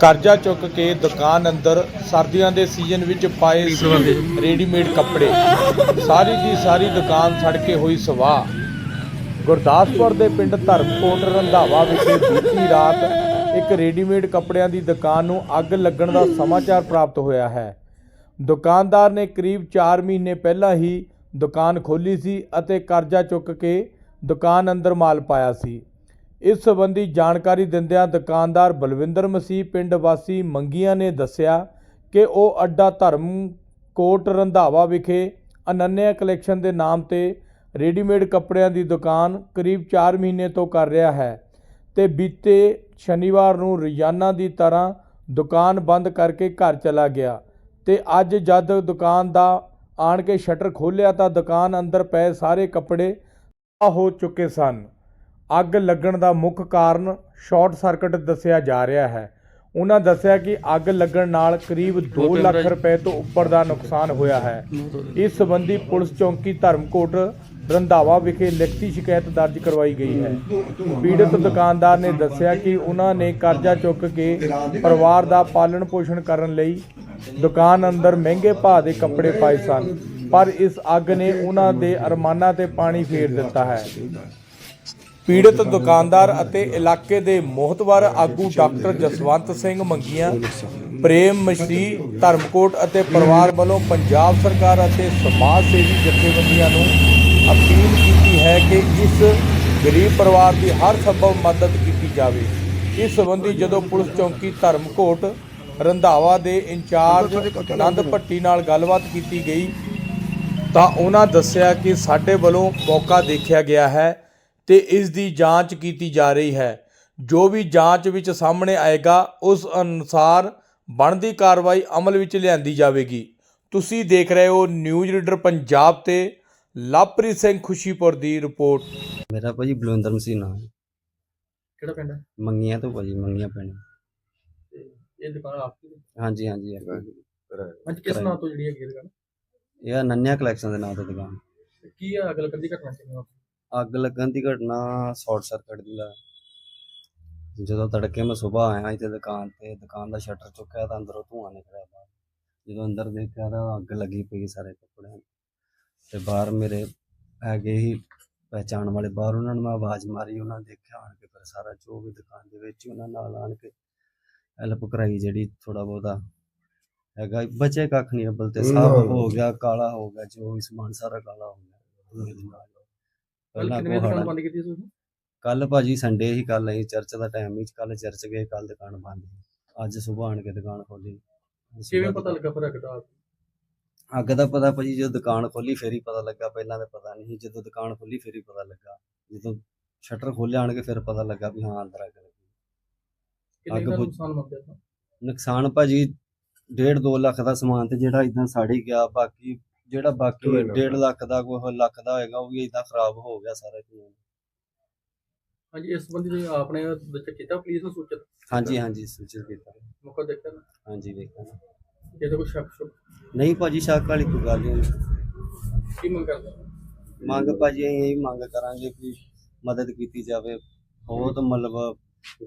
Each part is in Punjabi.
ਕਰਜ਼ਾ ਚੁੱਕ ਕੇ ਦੁਕਾਨ ਅੰਦਰ ਸਰਦੀਆਂ ਦੇ ਸੀਜ਼ਨ ਵਿੱਚ ਪਾਏ ਸੀ ਰੈਡੀਮੇਡ ਕੱਪੜੇ। ਸਾਰੀ ਦੀ ਸਾਰੀ ਦੁਕਾਨ ਸੜ ਕੇ ਹੋਈ ਸਵਾਹ। ਗੁਰਦਾਸਪੁਰ ਦੇ ਪਿੰਡ ਧਰਮਕੋਟ ਰੰਧਾਵਾ ਵਿਖੇ ਬੀਤੀ ਰਾਤ ਇੱਕ ਰੈਡੀਮੇਡ ਕੱਪੜਿਆਂ ਦੀ ਦੁਕਾਨ ਨੂੰ ਅੱਗ ਲੱਗਣ ਦਾ ਸਮਾਚਾਰ ਪ੍ਰਾਪਤ ਹੋਇਆ ਹੈ। ਦੁਕਾਨਦਾਰ ਨੇ ਕਰੀਬ 4 ਮਹੀਨੇ ਪਹਿਲਾਂ ਹੀ ਦੁਕਾਨ ਖੋਲੀ ਸੀ ਅਤੇ ਕਰਜ਼ਾ ਚੁੱਕ ਕੇ ਦੁਕਾਨ ਅੰਦਰ ਮਾਲ ਪਾਇਆ ਸੀ। ਇਸ ਸੰਬੰਧੀ ਜਾਣਕਾਰੀ ਦਿੰਦਿਆਂ ਦੁਕਾਨਦਾਰ ਬਲਵਿੰਦਰ ਮਸੀਹ ਪਿੰਡ ਵਾਸੀ ਮੰਗੀਆਂ ਨੇ ਦੱਸਿਆ ਕਿ ਉਹ ਅੱਡਾ ਧਰਮ ਕੋਟ ਰੰਧਾਵਾ ਵਿਖੇ ਅਨੰਨਿਆ ਕਲੈਕਸ਼ਨ ਦੇ ਨਾਮ ਤੇ ਰੈਡੀਮੇਡ ਕੱਪੜਿਆਂ ਦੀ ਦੁਕਾਨ ਕਰੀਬ 4 ਮਹੀਨੇ ਤੋਂ ਕਰ ਰਿਹਾ ਹੈ ਤੇ ਬੀਤੇ ਸ਼ਨੀਵਾਰ ਨੂੰ ਰੋਜ਼ਾਨਾ ਦੀ ਤਰ੍ਹਾਂ ਦੁਕਾਨ ਬੰਦ ਕਰਕੇ ਘਰ ਚਲਾ ਗਿਆ ਤੇ ਅੱਜ ਜਦ ਦੁਕਾਨ ਦਾ ਆਣ ਕੇ ਸ਼ਟਰ ਖੋਲ੍ਹਿਆ ਤਾਂ ਦੁਕਾਨ ਅੰਦਰ ਪਏ ਸਾਰੇ ਕੱਪੜੇ ਤਬਾਹ ਹੋ ਚੁੱਕੇ ਸਨ। ਅੱਗ ਲੱਗਣ ਦਾ ਮੁੱਖ ਕਾਰਨ ਸ਼ਾਰਟ ਸਰਕਟ ਦੱਸਿਆ ਜਾ ਰਿਹਾ ਹੈ। ਉਹਨਾਂ ਦੱਸਿਆ ਕਿ ਅੱਗ ਲੱਗਣ ਨਾਲ ਕਰੀਬ 2 ਲੱਖ ਰੁਪਏ ਤੋਂ ਉੱਪਰ ਦਾ ਨੁਕਸਾਨ ਹੋਇਆ ਹੈ। ਇਸ ਸੰਬੰਧੀ ਪੁਲਿਸ ਚੌਂਕੀ ਧਰਮਕੋਟ ਰੰਧਾਵਾ ਵਿਖੇ ਲਿਖਤੀ ਸ਼ਿਕਾਇਤ ਦਰਜ ਕਰਵਾਈ ਗਈ ਹੈ। ਪੀੜਤ ਦੁਕਾਨਦਾਰ ਨੇ ਦੱਸਿਆ ਕਿ ਉਹਨਾਂ ਨੇ ਕਰਜ਼ਾ ਚੁੱਕ ਕੇ ਪਰਿਵਾਰ ਦਾ ਪਾਲਣ ਪੋਸ਼ਣ ਕਰਨ ਲਈ ਦੁਕਾਨ ਅੰਦਰ ਮਹਿੰਗੇ ਭਾਅ ਦੇ ਕੱਪੜੇ ਪਾਏ ਸਨ ਪਰ ਇਸ ਅੱਗ ਨੇ ਉਹਨਾਂ ਦੇ ਅਰਮਾਨਾਂ ਤੇ ਪਾਣੀ ਫੇਰ ਦਿੱਤਾ ਹੈ। ਪੀੜਤ ਦੁਕਾਨਦਾਰ ਅਤੇ ਇਲਾਕੇ ਦੇ ਮੋਹਤਵਰ ਆਗੂ ਡਾਕਟਰ ਜਸਵੰਤ ਸਿੰਘ ਮੰਗੀਆਂ, ਪ੍ਰੇਮ ਮਸ਼ਰੀ ਧਰਮਕੋਟ ਅਤੇ ਪਰਿਵਾਰ ਵੱਲੋਂ ਪੰਜਾਬ ਸਰਕਾਰ ਅਤੇ ਸਮਾਜ ਸੇਵੀ ਜਥੇਬੰਦੀਆਂ ਨੂੰ ਅਪੀਲ ਕੀਤੀ ਹੈ ਕਿ ਇਸ ਗਰੀਬ ਪਰਿਵਾਰ ਦੀ ਹਰ ਸੰਭਵ ਮਦਦ ਕੀਤੀ ਜਾਵੇ। ਇਸ ਸੰਬੰਧੀ ਜਦੋਂ ਪੁਲਿਸ ਚੌਂਕੀ ਧਰਮਕੋਟ, ਰੰਧਾਵਾ ਦੇ ਇੰਚਾਰਜ ਆਨੰਦ ਭੱਟੀ ਨਾਲ ਗੱਲਬਾਤ ਕੀਤੀ ਗਈ ਤਾਂ ਉਹਨਾਂ ਦੱਸਿਆ ਕਿ ਸਾਡੇ ਵੱਲੋਂ ਮੌਕਾ ਦੇਖਿਆ ਗਿਆ ਹੈ ਤੇ ਇਸ ਦੀ ਜਾਂਚ ਕੀਤੀ ਜਾ ਰਹੀ ਹੈ। ਜੋ ਵੀ ਜਾਂਚ ਵਿੱਚ ਸਾਹਮਣੇ ਆਏਗਾ ਉਸ ਅਨੁਸਾਰ ਬਣਦੀ ਕਾਰਵਾਈ ਅਮਲ ਵਿੱਚ ਲਿਆਂਦੀ ਜਾਵੇਗੀ। ਤੁਸੀਂ ਦੇਖ ਰਹੇ ਹੋ ਨਿਊਜ਼ ਰੀਡਰ ਪੰਜਾਬ ਤੇ ਲਵਪ੍ਰੀਤ ਸਿੰਘ ਖੁਸ਼ੀਪੁਰ ਦੀ ਰਿਪੋਰਟ। ਮੇਰਾ ਭਾਜੀ ਬਲਵਿੰਦਰ ਹੈ। ਕਿਹੜਾ ਪਿੰਡ ਹੈ? ਮੰਗੀਆਂ ਤੋਂ ਭਾਜੀ ਮੰਗੀਆਂ ਪਿੰਡ। ਇਹ ਦੁਕਾਨ ਆਪਕੀ ਹੈ? ਹਾਂਜੀ ਹਾਂਜੀ। ਅੱਜ ਕਿਸ ਨਾਂ ਤੋਂ ਜਿਹੜੀ ਹੈਗੀ ਇਹ ਦੁਕਾਨ? ਇਹ ਨੰਨਿਆ ਕਲੈਕਸ਼ਨ ਦੇ ਨਾਮ ਤੇ ਦੁਕਾਨ। ਕੀ ਆ ਅਗਲ ਕੰਦੀ ਘਟਨਾ ਸੀ ਅੱਗ ਲੱਗਣ ਦੀ ਘਟਨਾ ਸ਼ਾਰਟ ਸਰਕਟ ਦੀ ਲਾ ਜਦੋਂ ਤੜਕੇ ਮੈਂ ਸਵੇਰ ਆਇਆ ਇੱਥੇ ਦੁਕਾਨ ਤੇ ਦੁਕਾਨ ਦਾ ਸ਼ਟਰ ਚੁੱਕਿਆ ਤਾਂ ਅੰਦਰੋਂ ਧੂੰਆਂ ਨਿਕਲਿਆ ਬਾਹਰ। ਜਦੋਂ ਅੰਦਰ ਦੇਖਿਆ ਤਾਂ ਅੱਗ ਲੱਗੀ ਪਈ ਸਾਰੇ ਕੱਪੜਿਆਂ ਨੂੰ। ਤੇ ਬਾਹਰ ਮੇਰੇ ਹੈਗੇ ਹੀ ਪਹਿਚਾਣ ਵਾਲੇ ਬਾਹਰ ਉਹਨਾਂ ਨੂੰ ਮੈਂ ਆਵਾਜ਼ ਮਾਰੀ ਉਹਨਾਂ ਨੇ ਦੇਖਿਆ ਆਣ ਕੇ ਫਿਰ ਸਾਰਾ ਜੋ ਵੀ ਦੁਕਾਨ ਦੇ ਵਿੱਚ ਉਹਨਾਂ ਨਾਲ ਆਣ ਕੇ ਹੈਲਪ ਕਰਾਈ ਜਿਹੜੀ ਥੋੜਾ ਬਹੁਤਾ ਹੈਗਾ। ਬਚੇ ਕੱਖ ਨਹੀਂ ਅੱਬਲ ਤੇ ਸਾਫ਼ ਹੋ। ਗਿਆ ਕਾਲਾ ਹੋ ਗਿਆ ਜੋ ਵੀ ਸਮਾਨ ਸਾਰਾ ਕਾਲਾ ਹੋ ਗਿਆ। ਪਹਿਲਾਂ ਕਿੰਨੇ ਵਜੇ ਦੁਕਾਨ ਬੰਦ ਕੀਤੀ ਸੀ ਤੁਸੀਂ? ਕੱਲ ਭਾਜੀ ਸੰਡੇ ਹੀ ਕੱਲ ਅਸੀਂ ਚਰਚ ਦਾ ਟਾਈਮ ਹੀ ਕੱਲ ਚਰਚ ਗਏ ਕੱਲ ਦੁਕਾਨ ਬੰਦ ਸੀ। ਅੱਜ ਸਵੇਰ ਆਣ ਕੇ ਦੁਕਾਨ ਖੋਲੀ। ਕਿਵੇਂ ਪਤਾ ਲੱਗਾ ਫਿਰ ਅੱਗ ਦਾ? ਅੱਗ ਦਾ ਪਤਾ ਭਾਜੀ ਜਦੋਂ ਦੁਕਾਨ ਖੋਲੀ ਫੇਰ ਹੀ ਪਤਾ ਲੱਗਾ ਪਹਿਲਾਂ ਤਾਂ ਪਤਾ ਨਹੀਂ ਸੀ। ਜਦੋਂ ਦੁਕਾਨ ਖੋਲੀ ਫੇਰ ਹੀ ਪਤਾ ਲੱਗਾ। ਜਦੋਂ ਸ਼ਟਰ ਖੋਲਿਆ ਆਣ ਕੇ ਫਿਰ ਪਤਾ ਲੱਗਾ ਵੀ ਹਾਂ ਅੰਦਰ ਅੱਗ ਲੱਗੀ। ਕਿੰਨੇ ਅੱਗ ਦਾ ਬੁਝ- ਨੁਕਸਾਨ ਮੰਨਦੇ ਆਪਾਂ? ਨੁਕਸਾਨ ਭਾਜੀ 1.5 2 ਲੱਖ ਦਾ ਸਮਾਨ ਤੇ ਜਿਹੜਾ ਇਦਾਂ ਸੜ ਗਿਆ ਬਾਕੀ ਜਿਹੜਾ ਬਾਕੀ 1.5 ਲੱਖ ਦਾ ਕੋਈ ਲੱਖ ਦਾ ਹੋਏਗਾ ਉਹ ਵੀ ਇਦਾਂ ਖਰਾਬ ਹੋ ਗਿਆ ਸਾਰਾ ਸਮਾਨ ਹਾਂਜੀ ਇਸ ਸੰਬੰਧੀ ਤੁਸੀਂ ਆਪਣੇ ਵਿੱਚ ਕੀਤਾ ਪੁਲਿਸ ਨੂੰ ਸੂਚਿਤ? ਹਾਂਜੀ ਹਾਂਜੀ ਸੂਚਿਤ ਕੀਤਾ। ਮੌਕਾ ਦੇਖਿਆ ਨਾ? ਹਾਂਜੀ ਵੇਖਿਆ ਨਾ। ਜੇ ਤਾਂ ਕੋਈ ਸ਼ੱਕ ਸ਼ੁਕ? ਨਹੀਂ ਭਾਜੀ ਸ਼ੱਕ ਵਾਲੀ ਕੋਈ ਗੱਲ ਨਹੀਂ। ਕੀ ਮੰਗ ਕਰਦੇ ਮੰਗ ਭਾਜੀ ਇਹੀ ਮੰਗ ਕਰਾਂਗੇ ਕਿ ਮਦਦ ਕੀਤੀ ਜਾਵੇ। ਬਹੁਤ ਮਤਲਬ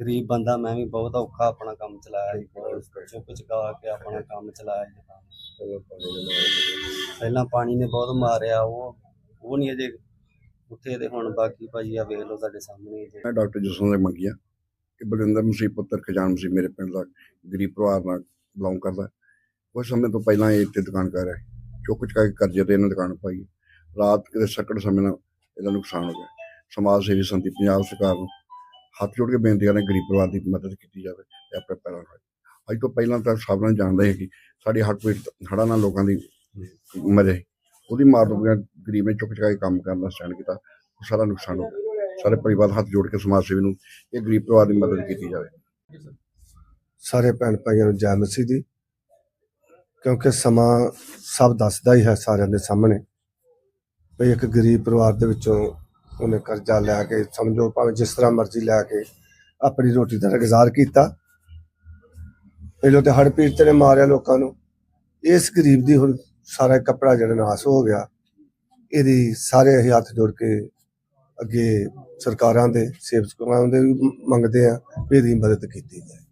ਗਰੀਬ ਬੰਦਾ, ਮੈਂ ਵੀ ਬਹੁਤ ਔਖਾ ਆਪਣਾ ਕੰਮ ਚਲਾਇਆ ਜੀ ਚੁੱਕ ਚੁਕਾ ਕੇ ਆਪਣਾ ਕੰਮ ਚਲਾਇਆ ਜੀ। ਪਹਿਲਾਂ ਪਾਣੀ ਨੇ ਬਹੁਤ ਮਾਰਿਆ, ਉਹ ਉਹ ਨਹੀਂ ਅਜੇ ਉੱਥੇ ਤੇ ਹੁਣ ਬਾਕੀ ਭਾਜੀ ਆ, ਵੇਖ ਲਓ ਤੁਹਾਡੇ ਸਾਹਮਣੇ ਹੀ ਮੈਂ ਡਾਕਟਰ ਜਸਵੰਤ ਸਿੰਘ ਮੰਗੀਆ, ਕਿ ਬਲਿੰਦਰ ਮਸੀਹ ਪੁੱਤਰ, ਖਜਾਨ ਮਸੀਹ ਮੇਰੇ ਪਿੰਡ ਦਾ, ਗਰੀਬ ਪਰਿਵਾਰ ਨਾਲ ਬਿਲੋਂਗ ਕਰਦਾ। ਕੁਝ ਸਮੇਂ ਤੋਂ ਪਹਿਲਾਂ ਇਹ ਇੱਥੇ ਦੁਕਾਨ ਕਰ ਰਿਹਾ ਚੁੱਕ ਚੁਕਾ ਕੇ ਕਰਜ਼ੇ ਤੇ ਇਹਨਾਂ ਦੁਕਾਨ ਪਾਈ। ਰਾਤ ਕਿਤੇ ਸੱਕੜ ਸਮੇਂ ਨਾਲ ਇਹਦਾ ਨੁਕਸਾਨ ਹੋ ਗਿਆ। ਸਮਾਜ ਸੇਵੀ ਸੰਤੀ ਪੰਜਾਬ ਸਰਕਾਰ ਨੂੰ ਹੱਥ ਜੋੜ ਕੇ ਬੇਨਤੀ ਕਰਦੇ ਗਰੀਬ ਪਰਿਵਾਰ ਦੀ ਮਦਦ ਕੀਤੀ ਜਾਵੇ ਤੇ ਆਪਣੇ ਪੈਰਾਂ ਨਾਲ ਅੱਜ ਤੋਂ ਪਹਿਲਾਂ ਤਾਂ ਸਭ ਨਾਲ ਜਾਣਦੇ ਸੀ ਕਿ ਸਾਡੀ ਹੱਟ ਪੀੜ ਨਾਲ ਲੋਕਾਂ ਦੀ ਮਰੇ। ਉਹਦੀ ਮਾਰ ਨੂੰ ਗਰੀਬ ਨੇ ਚੁੱਕ ਚੁਕਾ ਕੇ ਕੰਮ ਕਰਨ ਦਾ ਸਟੈਂਡ ਕੀਤਾ। ਉਹ ਸਾਰਾ ਨੁਕਸਾਨ ਹੋ ਗਿਆ। ਸਾਰੇ ਪਰਿਵਾਰ ਹੱਥ ਜੋੜ ਕੇ ਸਮਾਜ ਸੇਵੀ ਨੂੰ ਇਹ ਗਰੀਬ ਪਰਿਵਾਰ ਦੀ ਮਦਦ ਕੀਤੀ ਜਾਵੇ। ਸਾਰੇ ਭੈਣ ਭਾਈਆਂ ਨੂੰ ਜੈ ਮਸੀਹ ਦੀ, ਕਿਉਂਕਿ ਸਮਾਂ ਸਭ ਦੱਸਦਾ ਹੀ ਹੈ ਸਾਰਿਆਂ ਦੇ ਸਾਹਮਣੇ। ਵੀ ਇੱਕ ਗਰੀਬ ਪਰਿਵਾਰ ਦੇ ਵਿੱਚੋਂ ਉਹਨੇ ਕਰਜ਼ਾ ਲੈ ਕੇ, ਸਮਝੋ ਭਾਵੇਂ ਜਿਸ ਤਰ੍ਹਾਂ ਮਰਜ਼ੀ ਲੈ ਕੇ ਆਪਣੀ ਰੋਟੀ ਦਾ ਗੁਜ਼ਾਰ ਕੀਤਾ। ਪਹਿਲਾਂ ਤੇ ਹੜ੍ਹ ਪੀੜਤ ਨੇ ਮਾਰਿਆ ਲੋਕਾਂ ਨੂੰ। ਇਸ ਗਰੀਬ ਦੀ ਹੁਣ ਸਾਰਾ ਕੱਪੜਾ ਜਿਹੜਾ ਨਾਸ ਹੋ ਗਿਆ। ਇਹਦੀ ਸਾਰੇ ਅਸੀਂ ਹੱਥ ਜੋੜ ਕੇ ਅੱਗੇ ਸਰਕਾਰਾਂ ਦੇ, ਸੇਵਕਾਂ ਦੇ ਵੀ ਮੰਗਦੇ ਆ ਵੀ ਇਹਦੀ ਮਦਦ ਕੀਤੀ ਜਾਏ।